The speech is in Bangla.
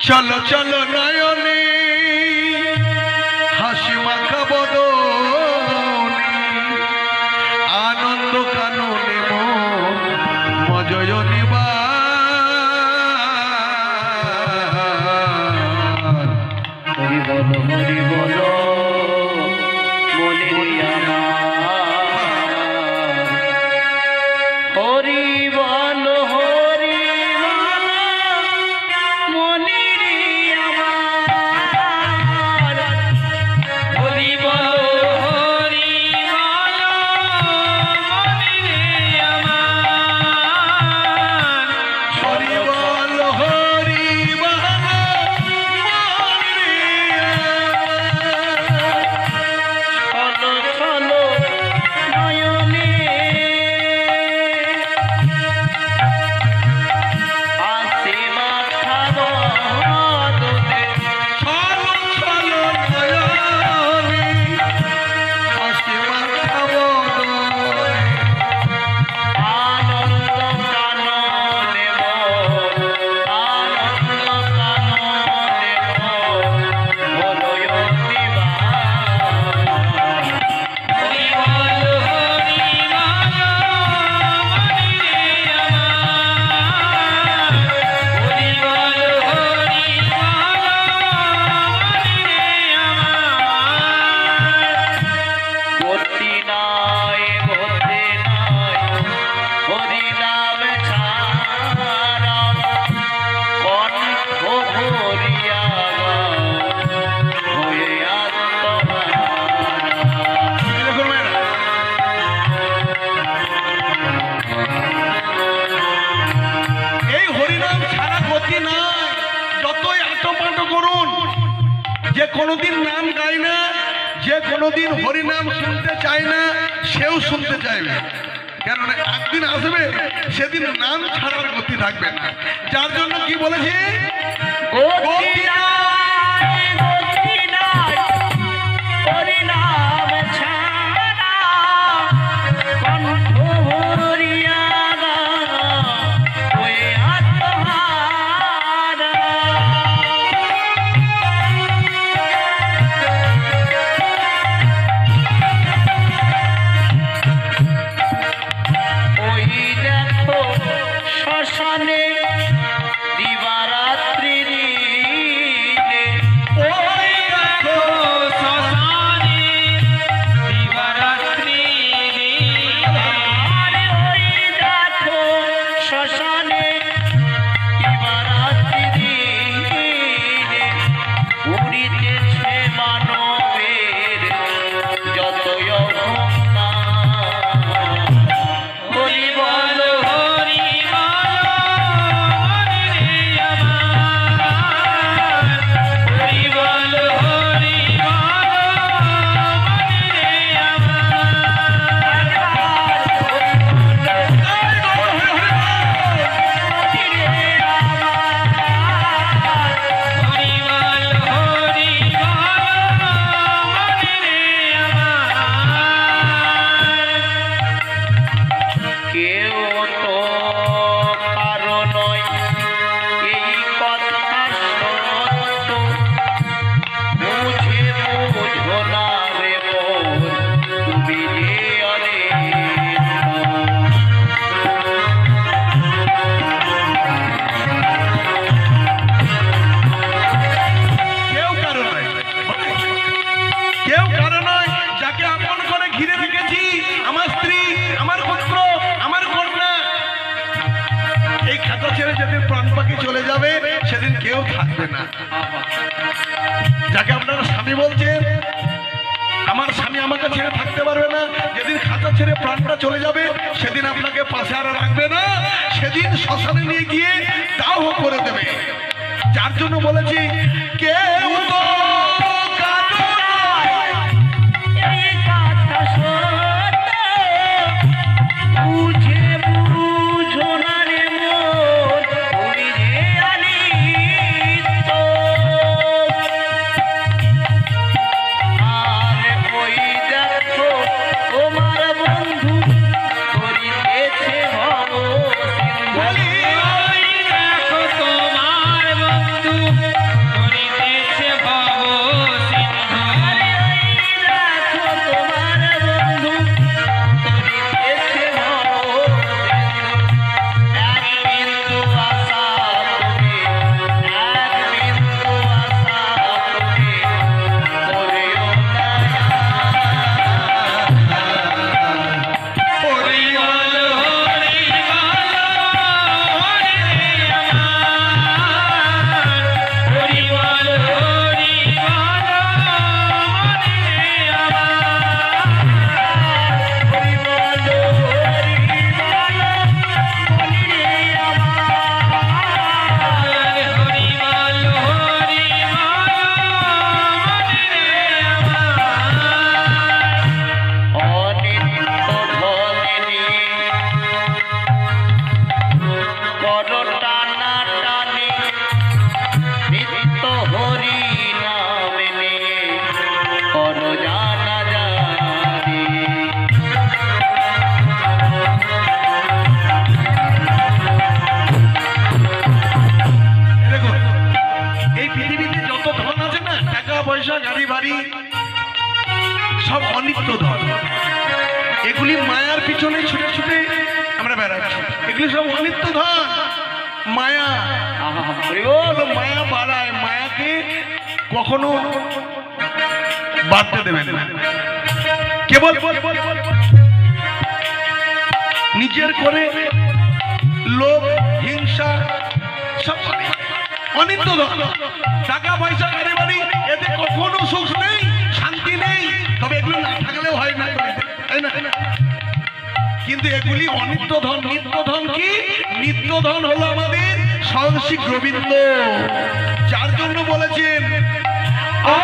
চলো চলো নয়নে হাসি মাখা বদনে আনন্দ কাননে মজয় নিবা হরি বল হরি যে কোনোদিন নাম গায় না, যে কোনোদিন হরিনাম শুনতে চায় না, সেও শুনতে চাইবে কেননা একদিন আসবে, সেদিন নাম ছাড়ার গতি থাকবে না। যার জন্য কি বলেছি? গতি কেউ কারও নয় যাকে আপন করে ঘিরে রেখেছি, আমার স্ত্রী, আমার পুত্র, আমার কন্যা। এই খাতা ছেড়ে যেদিন প্রাণ পাখি চলে যাবে, সেদিন কেউ থাকবে না। যাকে আপনারা স্বামী বলছেন আমার স্বামী আমাকে ছেড়ে থাকতে পারবে না, যেদিন খাতা ছেড়ে প্রাণটা চলে যাবে, সেদিন আপনাকে পাশে আর রাখবে না, সেদিন শ্মশানে নিয়ে গিয়ে দাহ করে দেবে। যার জন্য বলেছি, কেউ তো এগুলি মায়ার পিছনে ছুটে ছুটে আমরা বেড়াচ্ছি। এগুলি সব অনিত্য ধন। মায়া। মায়া বাড়ায়। মায়াকে কখনো বাড়তে দেবেন না। কেবল নিজের করে লোভ, হিংসা, সব অনিত্য ধন। টাকা, পয়সা বাড়ি, এতে কখনো সুখ নেই, শান্তি নেই। তবে এগুলো না থাকলেও হয় না। কিন্তু এগুলি অনিত্য ধন নিত্য ধন কি? নিত্য ধন হলো আমাদের সংশিক রবীন্দ্র। যার জন্য বলেছেন আ